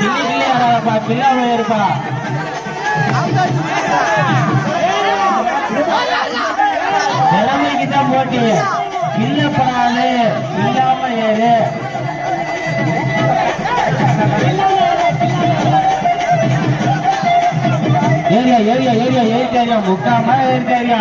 கிள்ளி திறமைக்கு தான் போட்டி இல்லப்படாது இல்லாம ஏறு ஏரியா ஏரியா ஏரியா ஏரியா முக்காம ஏரியா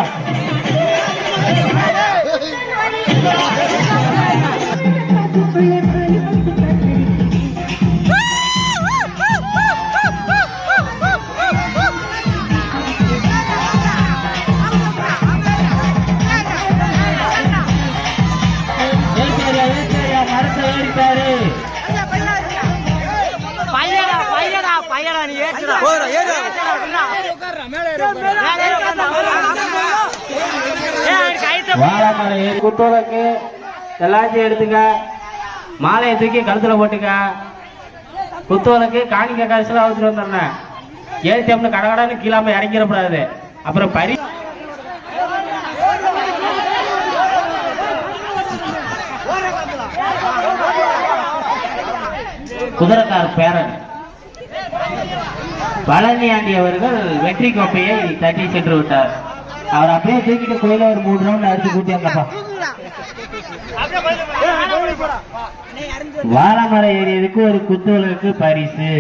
மரம் ஏறி குத்தோலக்கு எல்லாத்தையும் எடுத்துக்க. மாலையை தூக்கி கழுத்துல போட்டுக்க. குத்தோலக்கு காணிக்க காசுல அவுத்துட்டு வந்துடுறேன். ஏடிஎம்னு கடகடான்னு கீழாம இறங்கிடக்கூடாது. அப்புறம் பரி குதிரைக்கார் பேரன். பழனி ஆண்டி அவர்கள் வெற்றி கோப்பையை தட்டி சென்று விட்டார். அவர் அப்படியே தூக்கிட்டு கோயில ஒரு மூணு ரவுண்ட் அடிச்சு கூட்டி வந்தப்பா வாழமரம் ஏறியதுக்கு ஒரு குத்துவலுக்கு பரிசு.